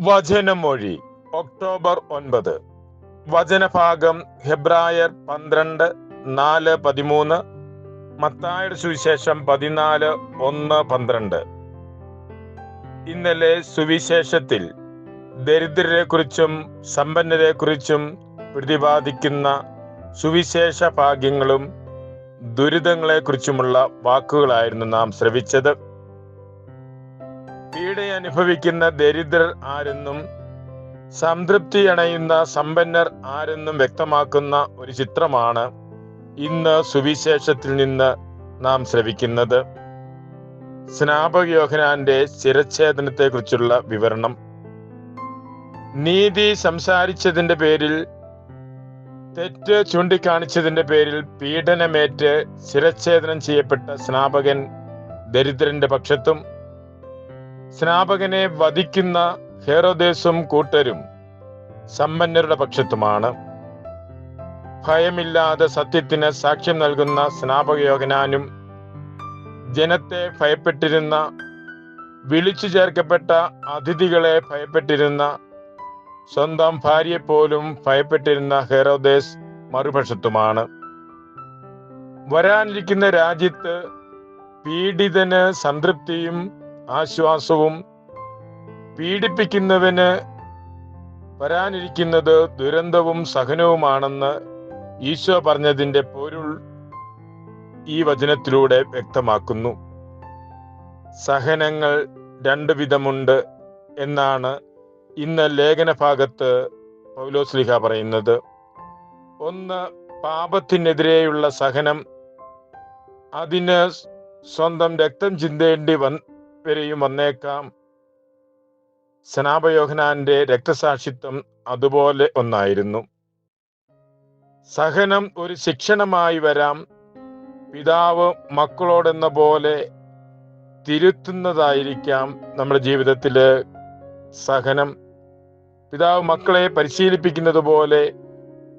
വചനമൊഴി. October ഒൻപത്. വചനഭാഗം ഹെബ്രായർ പന്ത്രണ്ട് നാല് പതിമൂന്ന് മത്തായുടെ സുവിശേഷം പതിനാല് ഒന്ന് പന്ത്രണ്ട്. ഇന്നലെ സുവിശേഷത്തിൽ ദരിദ്രരെ കുറിച്ചും സമ്പന്നരെ കുറിച്ചും പ്രതിപാദിക്കുന്ന സുവിശേഷ ഭാഗ്യങ്ങളും ദുരിതങ്ങളെ കുറിച്ചുമുള്ള വാക്കുകളായിരുന്നു നാം ശ്രവിച്ചത്. പീഡ അനുഭവിക്കുന്ന ദരിദ്രർ ആരെന്നും സംതൃപ്തി അണയുന്ന സമ്പന്നർ ആരെന്നും വ്യക്തമാക്കുന്ന ഒരു ചിത്രമാണ് ഇന്ന് സുവിശേഷത്തിൽ നിന്ന് നാം ശ്രവിക്കുന്നത്. സ്നാപക യോഹനാന്റെ ശിരച്ഛേദനത്തെ കുറിച്ചുള്ള വിവരണം. നീതി സംസാരിച്ചതിന്റെ പേരിൽ തെറ്റ് ചൂണ്ടിക്കാണിച്ചതിന്റെ പേരിൽ പീഡനമേറ്റ് ശിരച്ഛേദനം ചെയ്യപ്പെട്ട സ്നാപകൻ ദരിദ്രന്റെ പക്ഷത്തും സ്നാപകനെ വധിക്കുന്ന ഹേറോദേശും കൂട്ടരും സമ്പന്നരുടെ പക്ഷത്തുമാണ്. ഭയമില്ലാതെ സത്യത്തിന് സാക്ഷ്യം നൽകുന്ന സ്നാപകയോഗനാനും ജനത്തെ ഭയപ്പെട്ടിരുന്ന വിളിച്ചു ചേർക്കപ്പെട്ട അതിഥികളെ ഭയപ്പെട്ടിരുന്ന സ്വന്തം ഭാര്യയെ പോലും ഭയപ്പെട്ടിരുന്ന ഹെറോദേസ് മറുപക്ഷത്തുമാണ്. വരാനിരിക്കുന്ന രാജ്യത്ത് പീഡിതന് സംതൃപ്തിയും ആശ്വാസവും പീഡിപ്പിക്കുന്നവന് വരാനിരിക്കുന്നത് ദുരന്തവും സഹനവുമാണെന്ന് ഈശോ പറഞ്ഞതിന്റെ പൊരുൾ ഈ വചനത്തിലൂടെ വ്യക്തമാക്കുന്നു. സഹനങ്ങൾ രണ്ട് വിധമുണ്ട് എന്നാണ് ഇന്ന് ലേഖന ഭാഗത്ത് പൗലോസ്ലിഹ പറയുന്നത്. ഒന്ന് പാപത്തിനെതിരെയുള്ള സഹനം. അതിന് സ്വന്തം രക്തം ചിന്തേണ്ടി വരെയും വന്നേക്കാം. സനാപയോഹനാന്റെ രക്തസാക്ഷിത്വം അതുപോലെ ഒന്നായിരുന്നു. സഹനം ഒരു ശിക്ഷണമായി വരാം. പിതാവ് മക്കളോടെന്ന പോലെ തിരുത്തുന്നതായിരിക്കാം നമ്മുടെ ജീവിതത്തിൽ സഹനം. പിതാവ് മക്കളെ പരിശീലിപ്പിക്കുന്നത് പോലെ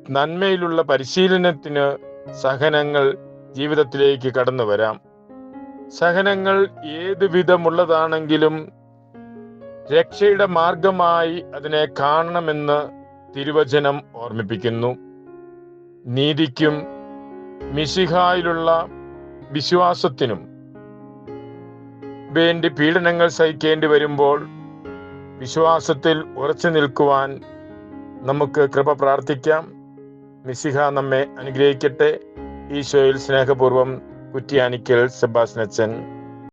നന്മയിലുള്ള പരിശീലനത്തിന് സഹനങ്ങൾ ജീവിതത്തിലേക്ക് കടന്നു വരാം. സഹനങ്ങൾ ഏത് വിധമുള്ളതാണെങ്കിലും രക്ഷയുടെ മാർഗമായി അതിനെ കാണണമെന്ന് തിരുവചനം ഓർമ്മിപ്പിക്കുന്നു. നീതിക്കും മിശിഹായിലുള്ള വിശ്വാസത്തിനും വേണ്ടി പീഡനങ്ങൾ സഹിക്കേണ്ടി വരുമ്പോൾ വിശ്വാസത്തിൽ ഉറച്ചു നിൽക്കുവാൻ നമുക്ക് കൃപ പ്രാർത്ഥിക്കാം. മിസിഹ നമ്മെ അനുഗ്രഹിക്കട്ടെ. ഈശോയിൽ സ്നേഹപൂർവം കുറ്റിയാനിക്കൽ സെബാസ്നച്ചൻ